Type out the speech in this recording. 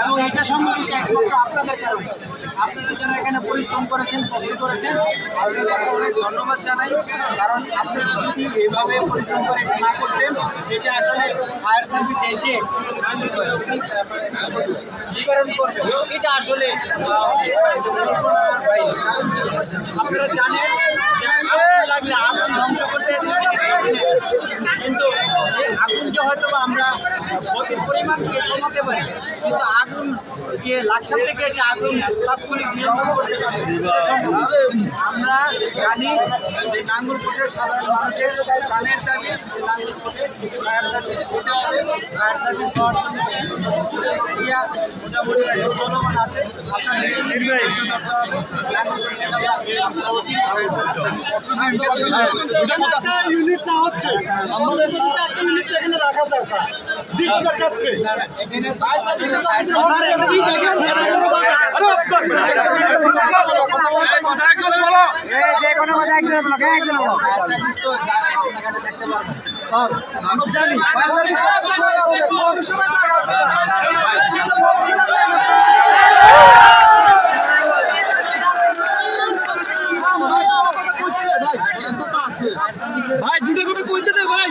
এবং এটা সম্ভব হচ্ছে একমাত্র আপনাদের কারণে আপনারা যারা এখানে পরিশ্রম করেছেন, কষ্ট করেছেন। আপনাদেরকে অনেক ধন্যবাদ জানাই। কারণ আপনারা যদি এইভাবে পরিশ্রম করে না করতেন, এটা আসলে ফায়ার সার্ভিস এসে নিবারণ করবে এটা আসলে আপনারা জানেন যে আগুন লাগলে আগুন ধ্বংস করতে কিন্তু আগুনকে হয়তো আমরা গতির পরিমাণকে কমাতে পারি? কিন্তু আগুন যে লাকসাম থেকে এসে আগুন তাৎক্ষণিক। আমরা জানি যে নাঙ্গলকোটের সাধারণ মানুষের প্রাণের দাবি ফায়ার সার্ভিস আছে। আপনাদের ইউনিট না হচ্ছে। আমাদের একটা ইউনিট এখানে রাখা যায় স্যার। ভাই দুটো করে কইতে দে ভাই।